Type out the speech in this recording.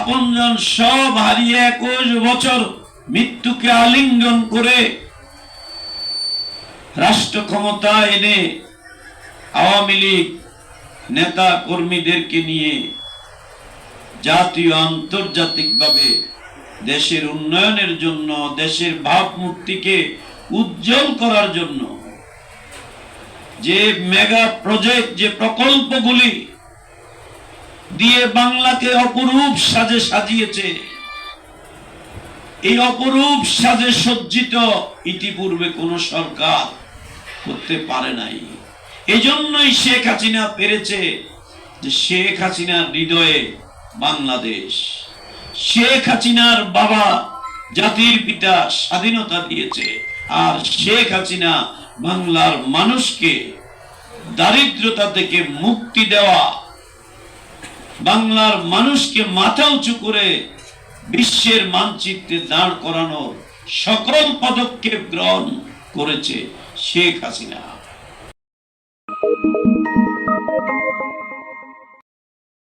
আপনজন সব হারিয়ে একুশ বছর মৃত্যুকে আলিঙ্গন করে রাষ্ট্র ক্ষমতা এনে আওয়ামী লীগ নেতা কর্মীদেরকে নিয়ে জাতীয় আন্তর্জাতিকভাবে দেশের উন্নয়নের জন্য, দেশের ভাবমূর্তিকে উজ্জ্বল করার জন্য যে মেগা প্রজেক্ট যে প্রকল্পগুলি দিয়ে বাংলাকে অপরূপ সাজে সাজিয়েছে। এই অপরূপ সাজে সজ্জিত ইতিপূর্বে কোন সরকার করতে পারে নাই। এজন্যই শেখ হাসিনা পেরেছে যে শেখ হাসিনার হৃদয়ে বাংলাদেশ। শেখ হাসিনার বাবা জাতির পিতা স্বাধীনতা দিয়েছে আর শেখ হাসিনা বাংলার মানুষকে দারিদ্রতা থেকে মুক্তি দেওয়া বাংলার মানুষকে মাথা উঁচু করে বিশ্বের মানচিত্রে দাঁড় করানোর সকল পদক্ষেপ গ্রহণ করেছে শেখ হাসিনা।